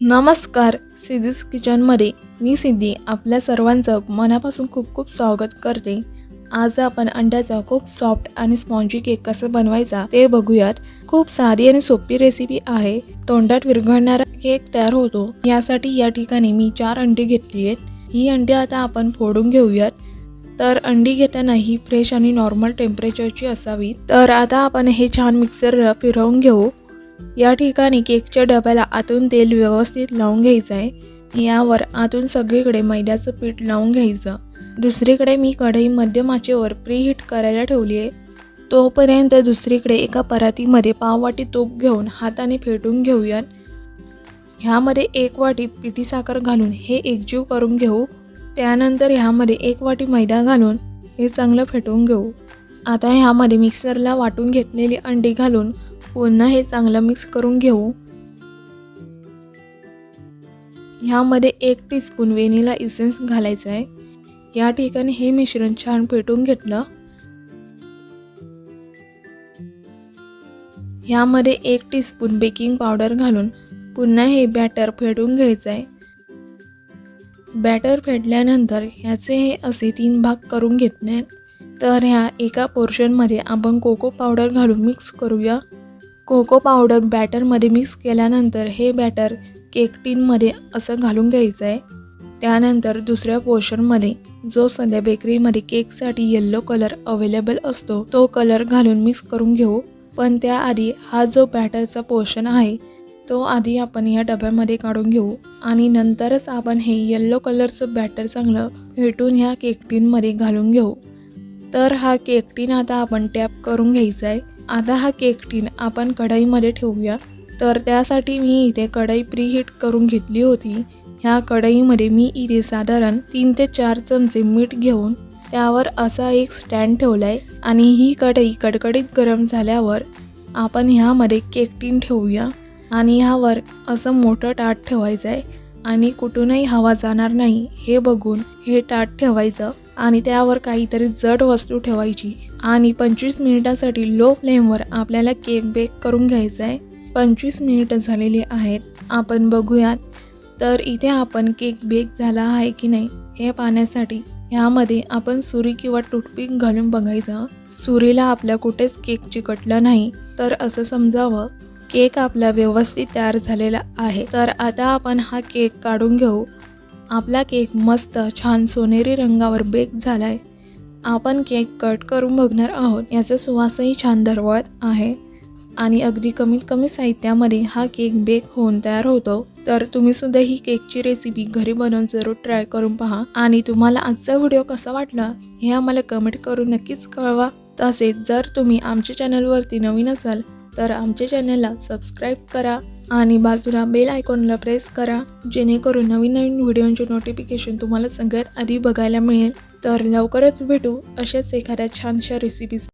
नमस्कार सिद्धीज किचनमध्ये मी सिद्धी आपल्या सर्वांचं मनापासून खूप खूप स्वागत करते. आज आपण अंड्याचा खूप सॉफ्ट आणि स्पॉन्जी केक कसं बनवायचा ते बघूयात. खूप साधी आणि सोपी रेसिपी आहे. तोंडात विरघळणारा केक तयार होतो. यासाठी या ठिकाणी मी चार अंडी घेतली आहेत. ही अंडी आता आपण फोडून घेऊयात. तर अंडी घेताना ही फ्रेश आणि नॉर्मल टेम्परेचरची असावी. तर आता आपण हे छान मिक्सरला फिरवून घेऊ. या ठिकाणी केकच्या डब्याला आतून तेल व्यवस्थित लावून घ्यायचं आहे. यावर आतून सगळीकडे मैद्याचं पीठ लावून घ्यायचं. दुसरीकडे मी कढई मध्यम आचेवर प्रीहीट करायला ठेवली आहे. तोपर्यंत दुसरीकडे एका परातीमध्ये पाववाटी तूप घेऊन हाताने फेटून घेऊयात. ह्यामध्ये एक वाटी पिठी साखर घालून हे एकजीव करून घेऊ. त्यानंतर ह्यामध्ये एक वाटी मैदा घालून हे चांगलं फेटून घेऊ. आता ह्यामध्ये मिक्सरला वाटून घेतलेली अंडी घालून पुन्हा हे चांगलं मिक्स करून घेऊ. ह्यामध्ये एक टीस्पून वेनिला इसेन्स घालायचं आहे. या ठिकाणी हे मिश्रण छान फेटून घेतलं. ह्यामध्ये एक टीस्पून बेकिंग पावडर घालून पुन्हा हे बॅटर फेटून घ्यायचं आहे. बॅटर फेटल्यानंतर ह्याचे हे असे तीन भाग करून घेतले तर ह्या एका पोर्शनमध्ये आपण कोको पावडर घालून मिक्स करूया. कोको पावडर बॅटरमध्ये मिक्स केल्यानंतर हे बॅटर केक टीनमध्ये असं घालून घ्यायचं आहे. त्यानंतर दुसऱ्या पोर्शनमध्ये जो सध्या बेकरीमध्ये केकसाठी येल्लो कलर अवेलेबल असतो तो कलर घालून मिक्स करून घेऊ. पण त्याआधी हा जो बॅटरचा पोर्शन आहे तो आधी आपण या डब्यामध्ये काढून घेऊ. आणि नंतरच आपण हे येल्लो कलरचं बॅटर चांगलं फेटून ह्या केक टीनमध्ये घालून घेऊ. तर हा केक टीन आता आपण टॅप करून घ्यायचा आहे. आता हा केक टीन आपण कढईमध्ये ठेवूया. तर त्यासाठी मी इथे कढई प्रीहीट करून घेतली होती. ह्या कढईमध्ये मी इथे साधारण तीन ते चार चमचे मीठ घेऊन त्यावर असा एक स्टँड ठेवला आहे आणि ही कढई कडकडीत गरम झाल्यावर आपण ह्यामध्ये केक टीन ठेवूया. आणि ह्यावर असं मोठं ताट ठेवायचं आहे आणि कुठूनही हवा जाणार नाही हे बघून हे ताट ठेवायचं. आणि त्यावर काहीतरी जड वस्तू ठेवायची. आणि पंचवीस मिनिटासाठी लो फ्लेमवर आपल्याला केक बेक करून घ्यायचा आहे. पंचवीस मिनिटं झालेली आहेत. आपण बघूयात. तर इथे आपण केक बेक झाला आहे की नाही हे पाहण्यासाठी ह्यामध्ये आपण सुरी किंवा टूथपिक घालून बघायचं. सुरीला आपल्या कुठेच केक चिकटला नाही. तर असं समजावं. केक आपला व्यवस्थित तयार झालेला आहे. तर आता आपण हा केक काढून घेऊ. आपला केक मस्त छान सोनेरी रंगावर बेक झालाय. आपण केक कट करून बघणार आहोत. याचा सुवासही छान दरवळत आहे. आणि अगदी कमीत कमी साहित्यामध्ये हा केक बेक होऊन तयार होतो. तर तुम्ही सुद्धा ही केकची रेसिपी घरी बनवून जरूर ट्राय करून पहा. आणि तुम्हाला आजचा व्हिडिओ कसा वाटला हे आम्हाला कमेंट करून नक्कीच कळवा. तसेच जर तुम्ही आमच्या चॅनलवरती नवीन असाल तर आमच्या चॅनलला सबस्क्राईब करा. आणि बाजूला बेल आयकॉनला प्रेस करा जेणेकरून नवीन नवीन व्हिडिओंचे नोटिफिकेशन तुम्हाला सगळ्यात आधी बघायला मिळेल. तर लवकरच भेटू अशाच एखाद्या छानशा रेसिपीज